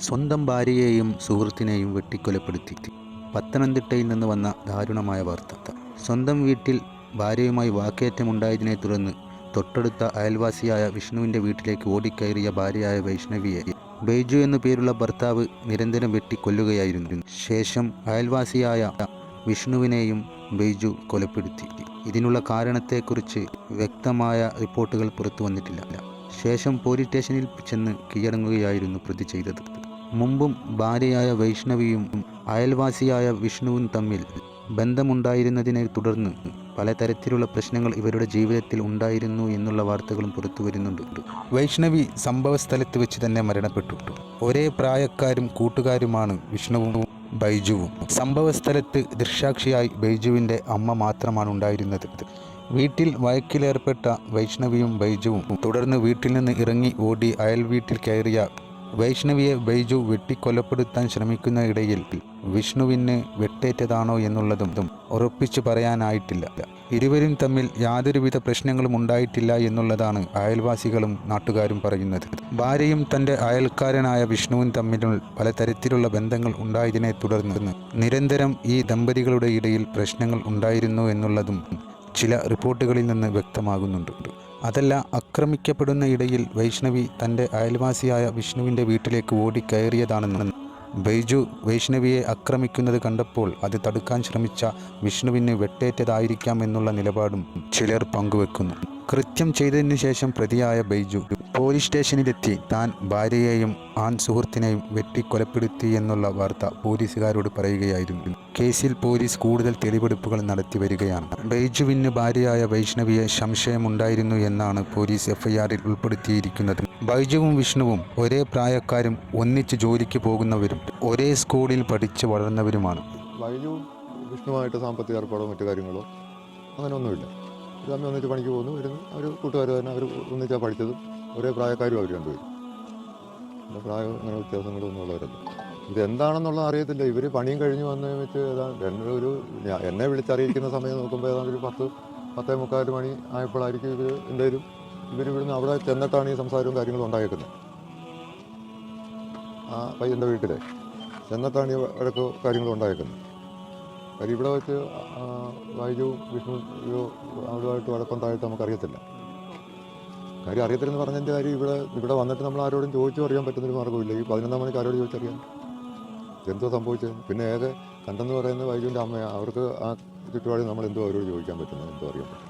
സ്വന്തം ഭാര്യയെയും സുഹൃത്തിനെയും വെട്ടിക്കൊലപ്പെടുത്തി. പത്തനംതിട്ടയിൽ നിന്ന് വന്ന ദാരുണമായ വാർത്ത. സ്വന്തം വീട്ടിൽ ഭാര്യയുമായി വാക്കേറ്റമുണ്ടായതിനെ തുടർന്ന് തൊട്ടടുത്ത അയൽവാസിയായ വിഷ്ണുവിന്റെ വീട്ടിലേക്ക് ഓടിക്കയറിയ ഭാര്യയായ വൈഷ്ണവിയെ ബൈജു എന്നു പേരുള്ള ഭർത്താവ് നിരന്തരം വെട്ടിക്കൊല്ലുകയായിരുന്നു. ശേഷം അയൽവാസിയായ വിഷ്ണുവിനെയും ബൈജു കൊലപ്പെടുത്തി. ഇതിനുള്ള കാരണത്തെക്കുറിച്ച് വ്യക്തമായ റിപ്പോർട്ടുകൾ പുറത്തു വന്നിട്ടില്ല. ശേഷം പോലീസ് സ്റ്റേഷനിൽ ചെന്ന് കീഴടങ്ങുകയായിരുന്നു പ്രതി ചെയ്തത്. മുമ്പും ഭാര്യയായ വൈഷ്ണവിയും അയൽവാസിയായ വിഷ്ണുവും തമ്മിൽ ബന്ധമുണ്ടായിരുന്നതിനെ തുടർന്ന് പലതരത്തിലുള്ള പ്രശ്നങ്ങൾ ഇവരുടെ ജീവിതത്തിൽ ഉണ്ടായിരുന്നു എന്നുള്ള വാർത്തകളും പുറത്തു വരുന്നുണ്ട്. വൈഷ്ണവി സംഭവ സ്ഥലത്ത് വെച്ച് തന്നെ മരണപ്പെട്ടു. ഒരേ പ്രായക്കാരും കൂട്ടുകാരുമാണ് വിഷ്ണുവും ബൈജുവും. സംഭവ സ്ഥലത്ത് ദൃക്സാക്ഷിയായി ബൈജുവിന്റെ അമ്മ മാത്രമാണ് ഉണ്ടായിരുന്നത്. വീട്ടിൽ വഴക്കിലേർപ്പെട്ട വൈഷ്ണവിയും ബൈജുവും തുടർന്ന് വീട്ടിൽ നിന്ന് ഇറങ്ങി ഓടി അയൽ വീട്ടിൽ കയറിയ വൈഷ്ണവിയെ ബൈജു വെട്ടിക്കൊലപ്പെടുത്താൻ ശ്രമിക്കുന്ന ഇടയിൽ വിഷ്ണുവിന് വെട്ടേറ്റതാണോ എന്നുള്ളതും ഉറപ്പിച്ചു പറയാനായിട്ടില്ല. ഇരുവരും തമ്മിൽ യാതൊരുവിധ പ്രശ്നങ്ങളും ഉണ്ടായിട്ടില്ല എന്നുള്ളതാണ് അയൽവാസികളും നാട്ടുകാരും പറയുന്നത്. ഭാര്യയും തന്റെ അയൽക്കാരനായ വിഷ്ണുവും തമ്മിൽ പലതരത്തിലുള്ള ബന്ധങ്ങൾ ഉണ്ടായതിനെ തുടർന്ന് നിരന്തരം ഈ ദമ്പതികളുടെ ഇടയിൽ പ്രശ്നങ്ങൾ ഉണ്ടായിരുന്നു എന്നുള്ളതും ചില റിപ്പോർട്ടുകളിൽ നിന്ന് വ്യക്തമാകുന്നുണ്ട്. അതല്ല ആക്രമിക്കപ്പെടുന്ന ഇടയിൽ വൈഷ്ണവി തന്റെ അയൽവാസിയായ വിഷ്ണുവിന്റെ വീട്ടിലേക്ക് ഓടിക്കയറിയതാണെന്ന് ബൈജു വൈഷ്ണവിയെ ആക്രമിക്കുന്നത് കണ്ടപ്പോൾ അത് തടുക്കാൻ ശ്രമിച്ച വിഷ്ണുവിന് വെട്ടേറ്റതായിരിക്കാം എന്നുള്ള നിലപാടും ചിലർ പങ്കുവെക്കുന്നു. കൃത്യം ചെയ്തതിനു ശേഷം പ്രതിയായ ബൈജു പോലീസ് സ്റ്റേഷനിലെത്തി. താൻ ഭാര്യയെയും ആൺ സുഹൃത്തിനെയും വെട്ടിക്കൊലപ്പെടുത്തി എന്നുള്ള വാർത്ത പോലീസുകാരോട് പറയുകയായിരുന്നു. കേസിൽ പോലീസ് കൂടുതൽ തെളിവെടുപ്പുകൾ നടത്തി വരികയാണ്. ബൈജുവിന് ഭാര്യയായ വൈഷ്ണവിയെ സംശയമുണ്ടായിരുന്നു എന്നാണ് പോലീസ് എഫ്ഐആറിൽ ഉൾപ്പെടുത്തിയിരിക്കുന്നത്. ബൈജുവും വിഷ്ണുവും ഒരേ പ്രായക്കാരും ഒന്നിച്ച് ജോലിക്ക് പോകുന്നവരും ഒരേ സ്കൂളിൽ പഠിച്ച് വളർന്നവരുമാണ്. വിഷ്ണുവായിട്ട് സാമ്പത്തിക ഏർപ്പാടോ മറ്റു കാര്യങ്ങളോ അങ്ങനെ ഒന്നുമില്ല ഇത് തമ്മിൽ ഒന്നിച്ച് പണിക്ക് പോകുന്നു വരുന്നു. അവർ കൂട്ടുകാർ തന്നെ അവർ ഒന്നിച്ചാണ് പഠിച്ചതും ഒരേ പ്രായക്കാരും അവർ രണ്ടുപേരും. പ്രായം അങ്ങനെ വ്യത്യാസങ്ങളൊന്നും ഉള്ളവരല്ല. ഇത് എന്താണെന്നുള്ളത് അറിയത്തില്ല. ഇവർ പണിയും കഴിഞ്ഞ് വന്ന് വെച്ച് ഏതാണ്ട് എന്റെ ഒരു എന്നെ വിളിച്ചറിയിക്കുന്ന സമയം നോക്കുമ്പോൾ ഏതാണ്ട് ഒരു പത്ത് പത്തേ മുക്കാൽ മണി ആയപ്പോഴായിരിക്കും ഇവർ എന്തായാലും ഇവർ ഇവിടുന്ന് അവിടെ ചെന്നിട്ടാണ് ഈ സംസാരവും കാര്യങ്ങളും ഉണ്ടായേക്കുന്നത്. ആ പയ്യന്റെ വീട്ടിലെ? ചെന്നിട്ടാണ് ഈ ഇടയ്ക്ക് കാര്യങ്ങളും ഉണ്ടായേക്കുന്നത്. കാര്യം ഇവിടെ വെച്ച് വൈജുവും വിഷ്ണു അവരുമായിട്ട് വഴക്കുണ്ടായിട്ട് നമുക്കറിയത്തില്ല. കാര്യം അറിയത്തില്ലെന്ന് പറഞ്ഞതിന്റെ കാര്യം ഇവിടെ ഇവിടെ വന്നിട്ട് നമ്മൾ ആരോടും ചോദിച്ചു അറിയാൻ പറ്റുന്നൊരു മാർഗമില്ല ഈ പതിനൊന്നാം മണിക്ക് ആരോട് ചോദിച്ചറിയാൻ? എന്തോ സംഭവിച്ചത് പിന്നെ ഏത്? കണ്ടെന്ന് പറയുന്നത് വൈജുവിന്റെ അമ്മയാണ് അവർക്ക് ആ ചുറ്റുപാടിൽ നമ്മൾ എന്തോ അവരോട് ചോദിക്കാൻ പറ്റുന്നത് എന്തോ അറിയാൻ പറ്റും